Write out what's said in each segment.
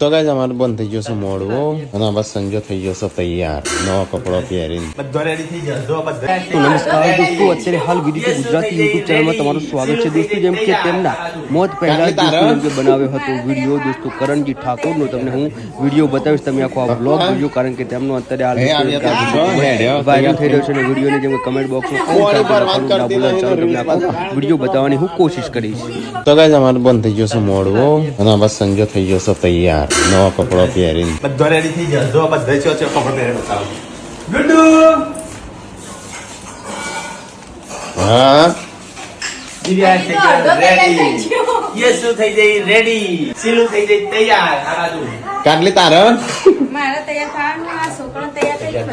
તો ગાઈઝ અમારે બંધ થઈ છે મોડવું અને આ બસ સંજો થઈ ગયો તૈયાર નવો કપડો પહેરીને બધો રેડી થઈ જશો નમસ્કાર દોસ્તો અત્યારે હાલ વીડિયો ગુજરાતી યુટ્યુબ ચેનલમાં તમારું સ્વાગત છે દોસ્તો જેમ કે તેમના મોત પહેલા જ બનાવ્યો હતો. વીડિયો દોસ્તો કરણજી ઠાકોરનો તમને હું વીડિયો બતાવીશ. તમે આખો આ બ્લોગ જોજો કારણ કે તેમનો અત્યારે હાલ વાયરલ થઈ રહ્યો છે અને વિડીયોની જેમ કમેન્ટ બોક્સમાં વીડિયો બતાવવાની હું કોશિશ કરીશ તો ગાઈઝ અમારે બંધ થઈ છે મોડવું અને આ બસ સંજો થઈ ગયો તૈયાર નવો કપડો પહેરીને. બધો રેડી થઈ ગયા. જો બધે છો છો કપડો પહેરે બતાવો ગુડ્ડુ! હા? દિવ્યા થઈ રેડી યસુ થઈ જઈ રેડી સિલુ થઈ જઈ તૈયાર. આ બાજુ કાટલી તાર? મારા તૈયાર થવાનું આ છોકરો તૈયાર થઈ ગયો.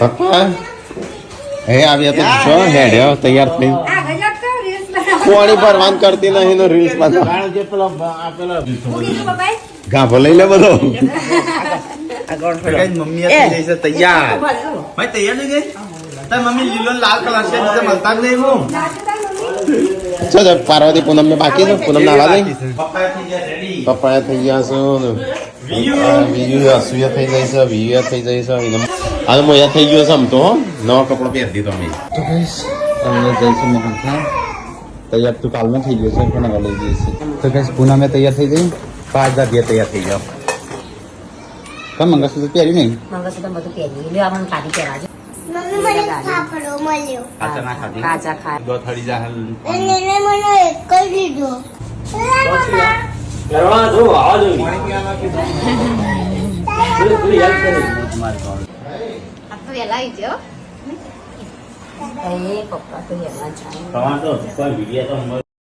પપ્પા હે આવ્યા તો છો હેડ્યો તૈયાર થઈ આ ગજબ તો રીલ્સ બનાવો કોણી પર વાન કરતી નહીં નો રીલ્સ પાછા પેલો આ પેલો ગાભો લઈ લે બધો. મમ્મી થઈ છે તૈયાર. ભાઈ તૈયાર થઈ ગઈ? તાર મમ્મી લીલો લાલ કલર છે બીજા મળતા નહીં હું ચો પાર્વતી પૂનમ ને બાકી છે. પૂનમ નાવા દઈ પપ્પા થઈ ગયા છું બીજું અસુયા થઈ જાય છે વિયા થઈ જાય છે હાલ મોયા થઈ ગયો છે આમ તો હો. નવો કપડો પહેરી દીધો અમે. તો અમે જઈશું મોહનથા તૈયાર તો કાલમાં થઈ ગયો છે પણ હવે લઈ છીએ તો કઈ પૂના મેં તૈયાર થઈ ગઈ પાંચ હજાર તૈયાર થઈ જાઓ કામ મંગળસૂત્ર પહેર્યું નહીં મંગળસૂત્ર બધું પહેર્યું લ્યો આપણને કાઢી પહેરાજો મને કાચા ના ખાધી કાચા ખાય દો થડી જા હાલ અને એને મને એક જ આ તો વેલા આવી ગયો એ પપ્પા તો હેરવા જાય